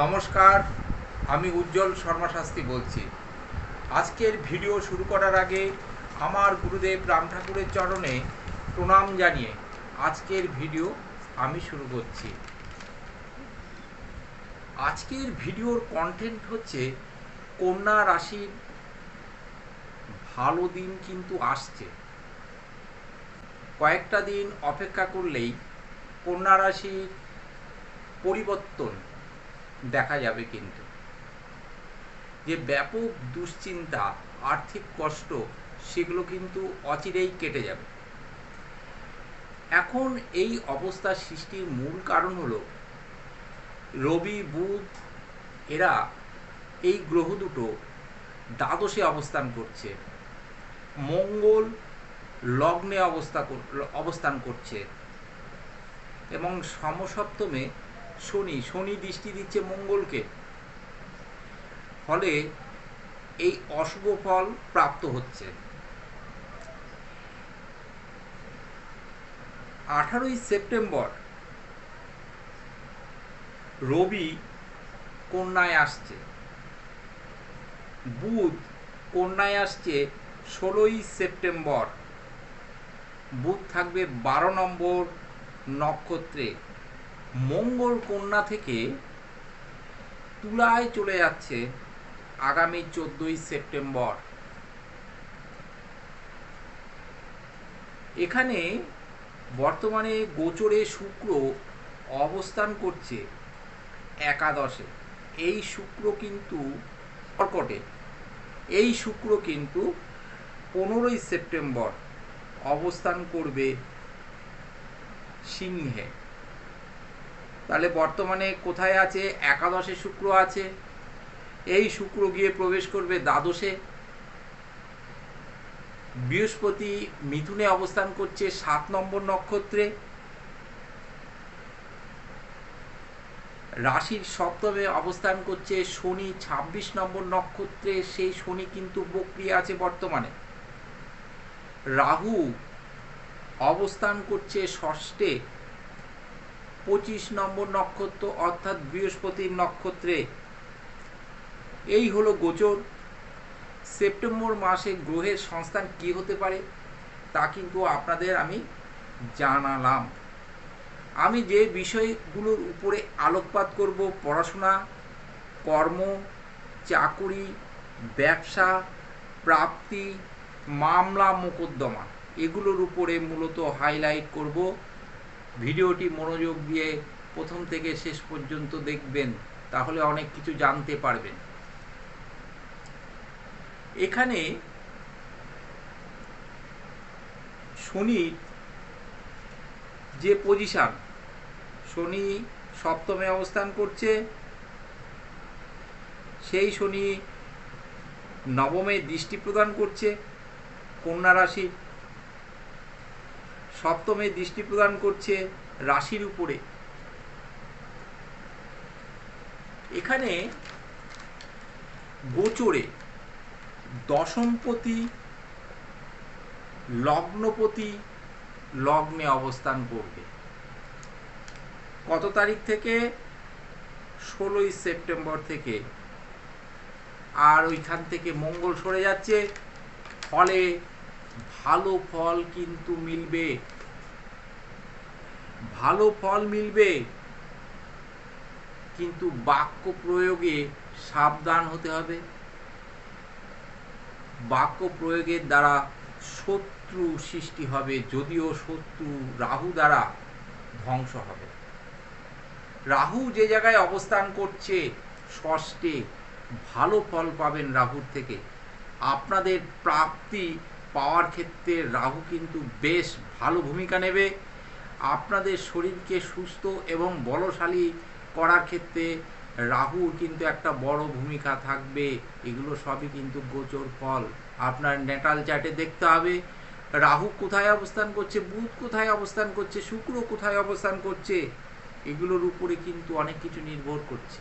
নমস্কার, আমি উজ্জ্বল শর্মা বলছি। আজকের ভিডিও শুরু করার আগে আমার গুরুদেব রাম ঠাকুরের চরণে প্রণাম জানিয়ে আজকের ভিডিও আমি শুরু করছি। আজকের ভিডিওর কন্টেন্ট হচ্ছে কন্যা রাশির ভালো দিন কিন্তু আসছে। কয়েকটা দিন অপেক্ষা করলেই কন্যা রাশির পরিবর্তন দেখা যাবে কিন্তু। যে ব্যাপক দুশ্চিন্তা, আর্থিক কষ্ট, সেগুলো কিন্তু অচিরেই কেটে যাবে। এখন এই অবস্থা সৃষ্টির মূল কারণ হলো, রবি, বুধ, এরা এই গ্রহ দুটো দ্বাদশে অবস্থান করছে। মঙ্গল লগ্নে অবস্থা অবস্থান করছে। এবং সমসপ্তমে শনি শনি দৃষ্টি দিচ্ছে মঙ্গলকে। ফলে এই অশুভ ফল প্রাপ্ত হচ্ছে। আঠারোই সেপ্টেম্বর, রবি কন্যায় আসছে। বুধ কন্যায় আসছে ষোলোই সেপ্টেম্বর। বুধ থাকবে বারো নম্বর নক্ষত্রে। মঙ্গল কন্যা থেকে তুলায় চলে যাচ্ছে আগামী চোদ্দই সেপ্টেম্বর। এখানে বর্তমানে গোচরে শুক্র অবস্থান করছে একাদশে। এই শুক্র কিন্তু কর্কটে। এই শুক্র কিন্তু পনেরোই সেপ্টেম্বর অবস্থান করবে সিংহে। তাহলে বর্তমানে কোথায় আছে? একাদশে শুক্র আছে। এই শুক্র গিয়ে প্রবেশ করবে দ্বাদশে। বৃহস্পতি মিথুনে অবস্থান করছে সাত নম্বর নক্ষত্রে। রাশির সপ্তমে অবস্থান করছে শনি ২৬ নম্বর নক্ষত্রে। সেই শনি কিন্তু বক্রিয় আছে বর্তমানে। রাহু অবস্থান করছে ষষ্ঠে। পঁচিশ নম্বর নক্ষত্র অর্থাৎ বৃহস্পতির নক্ষত্রে। এই হলো গোচর। সেপ্টেম্বর মাসে গ্রহের সংস্থান কি হতে পারে, তা কিন্তু আপনাদের আমি জানালাম। আমি যে বিষয়গুলোর উপরে আলোকপাত করব, পড়াশোনা, কর্ম, চাকুরি, ব্যবসা, প্রাপ্তি, মামলা, মোকদ্দমা, এগুলোর উপরে মূলত হাইলাইট করব। ভিডিওটি মনোযোগ দিয়ে প্রথম থেকে শেষ পর্যন্ত দেখবেন, তাহলে অনেক কিছু জানতে পারবেন। এখানে শনির যে পজিশন শনি সপ্তমে অবস্থান করছে, সেই শনি নবমে দৃষ্টি প্রদান করছে, কন্যা রাশি সপ্তমে দৃষ্টি প্রদান করছে রাশির উপরে। এখানে গোচরে দশমপতি, লগ্নপতি, লগ্নে অবস্থান করবে। কত তারিখ থেকে? ষোলোই সেপ্টেম্বর থেকে। আর ওইখান থেকে মঙ্গল সরে যাচ্ছে। ফলে ভালো ফল কিন্তু মিলবে। ভালো ফল মিলবে, কিন্তু বাক্য প্রয়োগে সাবধান হতে হবে। বাক্য প্রয়োগের দ্বারা শত্রু সৃষ্টি হবে, যদিও শত্রু রাহু দ্বারা ধ্বংস হবে। রাহু যে জায়গায় অবস্থান করছে, ষষ্ঠে ভালো ফল পাবেন রাহুর থেকে। আপনাদের প্রাপ্তি পাওয়ার ক্ষেত্রে রাহু কিন্তু বেশ ভালো ভূমিকা নেবে। আপনাদের শরীরকে সুস্থ এবং বলশালী করার ক্ষেত্রে রাহুর কিন্তু একটা বড় ভূমিকা থাকবে। এগুলো সবই কিন্তু গোচর ফল। আপনার নেটাল চার্টে দেখতে হবে, রাহু কোথায় অবস্থান করছে, বুধ কোথায় অবস্থান করছে, শুক্র কোথায় অবস্থান করছে, এগুলোর উপরে কিন্তু অনেক কিছু নির্ভর করছে।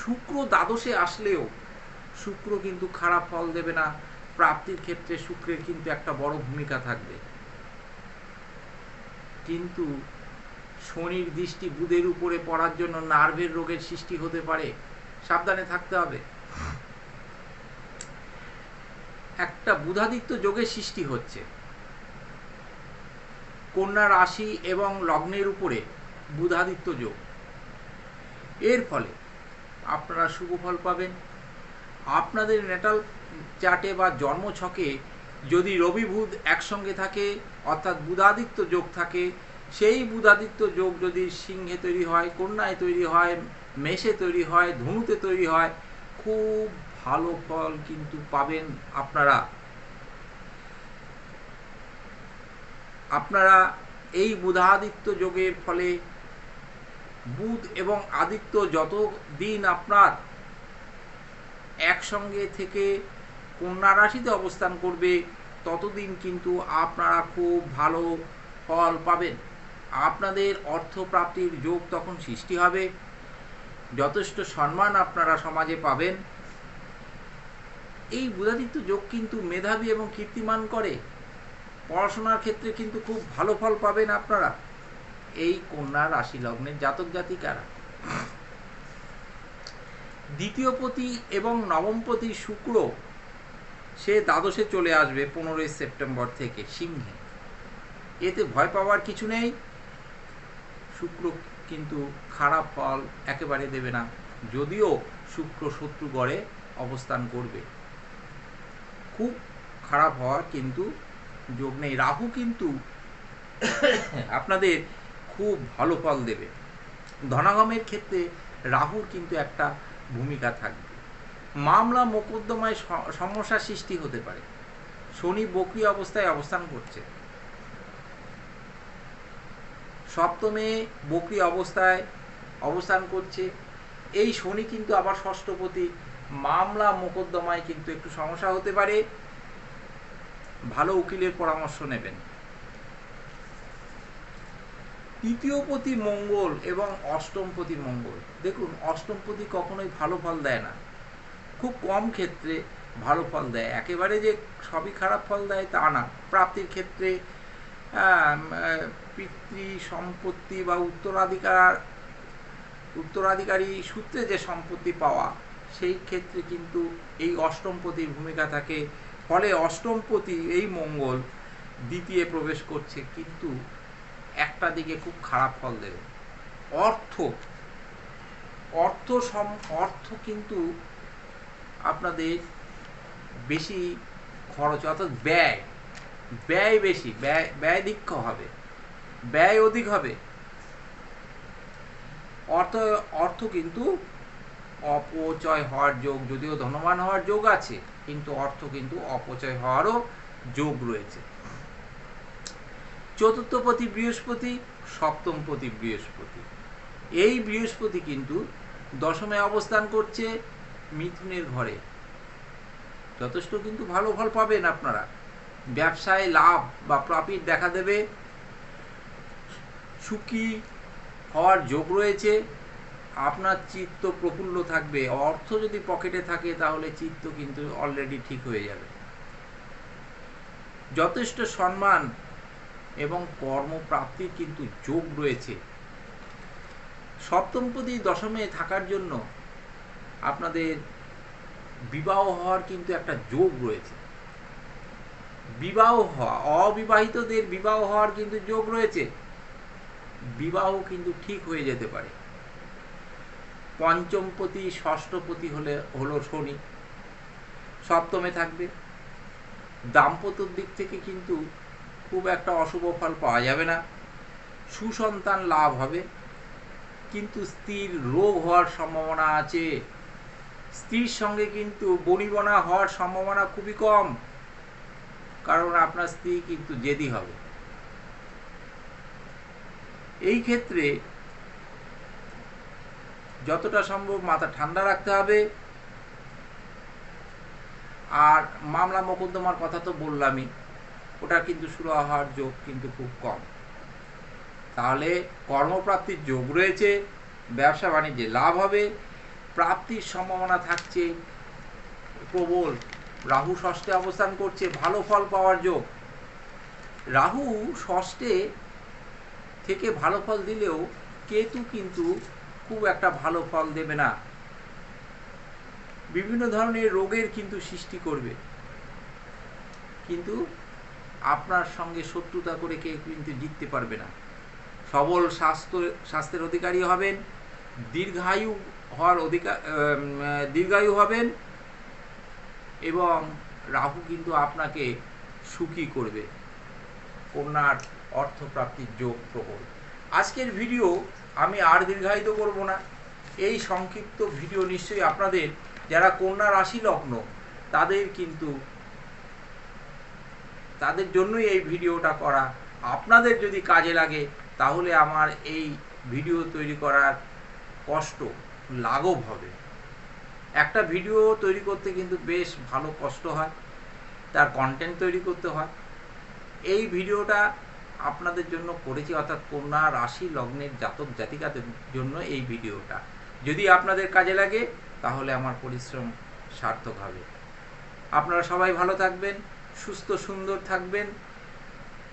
শুক্র দ্বাদশে আসলেও শুক্র কিন্তু খারাপ ফল দেবে না। প্রাপ্তির ক্ষেত্রে শুক্রের কিন্তু একটা বড় ভূমিকা থাকবে। কিন্তু শনির দৃষ্টি বুধের উপরে পড়ার জন্য নার্ভের রোগের সৃষ্টি হতে পারে। সাবধানে থাকতে হবে। একটা বুধাদিত্য যোগের সৃষ্টি হচ্ছে। কন্যা রাশি এবং লগ্নের উপরে বুধাদিত্য যোগ। এর ফলে আপনারা শুভ ফল পাবেন। আপনাদের নেটাল চার্টে বা জন্মছকে যদি রবি বুধ একসঙ্গে থাকে, অর্থাৎ বুধাদিত্য যোগ থাকে, সেই বুধাদিত্য যোগ যদি সিংহে তৈরি হয়, কন্যায় তৈরি হয়, মেষে তৈরি হয়, ধনুতে তৈরি হয়, খুব ভালো ফল কিন্তু পাবেন আপনারা। আপনারা এই বুধাদিত্য যোগের ফলে বুধ এবং আদিত্য যত দিন আপনার একসঙ্গে থেকে কন্যা রাশিতে অবস্থান করবে, ততদিন কিন্তু আপনারা খুব ভালো ফল পাবেন। আপনাদের অর্থপ্রাপ্তির যোগ তখন সৃষ্টি হবে। যথেষ্ট সম্মান আপনারা সমাজে পাবেন। এই বুধাদিত্য যোগ কিন্তু মেধাবী এবং কীর্তিমান করে। পড়াশোনার ক্ষেত্রে কিন্তু খুব ভালো ফল পাবেন আপনারা। এই কন্যা রাশি লগ্নের জাতক জাতিকারা। দ্বিতীয় পতি এবং নবমপতি শুক্র, সে দ্বাদশে চলে আসবে পনেরোই সেপ্টেম্বর থেকে সিংহে। এতে ভয় পাওয়ার কিছু নেই। শুক্র কিন্তু খারাপ ফল একেবারে দেবে না, যদিও শুক্র শত্রু গড়ে অবস্থান করবে। খুব খারাপ হওয়ার কিন্তু যোগ নেই। রাহু কিন্তু আপনাদের খুব ভালো ফল দেবে। ধনাগমের ক্ষেত্রে রাহুর কিন্তু একটা ভূমিকা থাকবে। মামলা, মোকদ্দমায় সমস্যা সৃষ্টি হতে পারে। শনি বকরি অবস্থায় অবস্থান করছে। সপ্তমে বকরি অবস্থায় অবস্থান করছে। এই শনি কিন্তু আবার ষষ্ঠপতি মামলা, মোকদ্দমায় কিন্তু একটু সমস্যা হতে পারে। ভালো উকিলের পরামর্শ নেবেন। তৃতীয়পতি মঙ্গল এবং অষ্টম অষ্টমপতি মঙ্গল। দেখুন, অষ্টম অষ্টমপতি কখনোই ভালো ফল দেয় না। খুব কম ক্ষেত্রে ভালো ফল দেয়। একেবারে যে সবই খারাপ ফল দেয় তা না। প্রাপ্তির ক্ষেত্রে পিতৃ সম্পত্তি বা উত্তরাধিকার, উত্তরাধিকারী সূত্রে যে সম্পত্তি পাওয়া, সেই ক্ষেত্রে কিন্তু এই অষ্টমপতির ভূমিকা থাকে। ফলে অষ্টমপতি এই মঙ্গল দ্বিতীয় প্রবেশ করছে। কিন্তু একটা দিকে খুব খারাপ ফল দেবে। অর্থ। অর্থ সম, অর্থ কিন্তু আপনাদের বেশি খরচ, অর্থাৎ ব্যয়। ব্যয় বেশি, ব্যয় ব্যয় দীক্ষ হবে, ব্যয় অধিক হবে। অর্থ অর্থ কিন্তু অপচয় হওয়ার যোগ, যদিও ধনবান হওয়ার যোগ আছে, কিন্তু অর্থ কিন্তু অপচয় হওয়ারও যোগ রয়েছে। চতুর্থপতি বৃহস্পতি, সপ্তমপতি বৃহস্পতি। এই বৃহস্পতি কিন্তু দশমে অবস্থান করছে মিথুনের ঘরে। যথেষ্ট কিন্তু ভালো ফল পাবেন আপনারা। ব্যবসায় লাভ বা প্রফিট দেখা দেবে। সুখী হওয়ার যোগ রয়েছে। আপনার চিত্ত প্রফুল্ল থাকবে। অর্থ যদি পকেটে থাকে তাহলে চিত্ত কিন্তু অলরেডি ঠিক হয়ে যাবে। যথেষ্ট সম্মান এবং কর্মপ্রাপ্তির কিন্তু যোগ রয়েছে। সপ্তমপদী দশমে থাকার জন্য আপনাদের বিবাহ হওয়ার কিন্তু একটা যোগ রয়েছে। বিবাহ হওয়া, অবিবাহিতদের বিবাহ হওয়ার কিন্তু যোগ রয়েছে। বিবাহ কিন্তু ঠিক হয়ে যেতে পারে। পঞ্চমপতি, ষষ্ঠপতি হলে, হলো শনি। সপ্তমে থাকবে। দাম্পত্যর দিক থেকে কিন্তু খুব একটা অশুভ ফল পাওয়া যাবে না। সুসন্তান লাভ হবে। কিন্তু স্ত্রীর রোগ হওয়ার সম্ভাবনা আছে। স্ত্রীর সঙ্গে কিন্তু বনিবনা হওয়ার সম্ভাবনা খুবই কম। কারণ আপনার স্ত্রী কিন্তু জেদি হবে। এই ক্ষেত্রে যতটা সম্ভব মাথা ঠান্ডা রাখতে হবে। আর মামলা মোকদ্দমার কথা তো বললামই। ওটা কিন্তু শুরু হওয়ার যোগ কিন্তু খুব কম। তাহলে কর্মপ্রাপ্তির যোগ রয়েছে, ব্যবসা বাণিজ্যে লাভ হবে, প্রাপ্তির সম্ভাবনা থাকছে, প্রবল। রাহু ষষ্ঠে অবস্থান করছে, ভালো ফল পাওয়ার যোগ। রাহু ষষ্ঠে থেকে ভালো ফল দিলেও কেতু কিন্তু খুব একটা ভালো ফল দেবে না। বিভিন্ন ধরনের রোগের কিন্তু সৃষ্টি করবে। কিন্তু আপনার সঙ্গে শত্রুতা করে কেউ কিন্তু জিততে পারবে না। সবল স্বাস্থ্য, স্বাস্থ্যের অধিকারী হবেন, দীর্ঘায়ু হওয়ার অধিকার দীর্ঘায়ু হবেন এবং রাহু কিন্তু আপনাকে সুখী করবে। কন্যার অর্থপ্রাপ্তির যোগ প্রবল। আজকের ভিডিও আমি আর দীর্ঘায়িত করব না। এই সংক্ষিপ্ত ভিডিও নিশ্চয়ই আপনাদের, যারা কন্যা রাশি লগ্ন, তাদের কিন্তু তাদের জন্যই এই ভিডিওটা করা। আপনাদের যদি কাজে লাগে, তাহলে আমার এই ভিডিও তৈরি করার কষ্ট লাঘব হবে। একটা ভিডিও তৈরি করতে কিন্তু বেশ ভালো কষ্ট হয়, তার কন্টেন্ট তৈরি করতে হয়। এই ভিডিওটা আপনাদের জন্য করেছি, অর্থাৎ কন্যা রাশি লগ্নের জাতক জাতিকাদের জন্য এই ভিডিওটা। যদি আপনাদের কাজে লাগে, তাহলে আমার পরিশ্রম সার্থক হবে। আপনারা সবাই ভালো থাকবেন। সুস্থ, সুন্দর থাকবেন।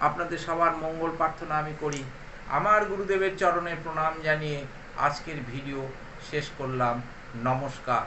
আপনাদের সবার মঙ্গল প্রার্থনা আমি করি। আমার গুরুদেবের চরণে প্রণাম জানিয়ে আজকের ভিডিও শেষ করলাম। নমস্কার।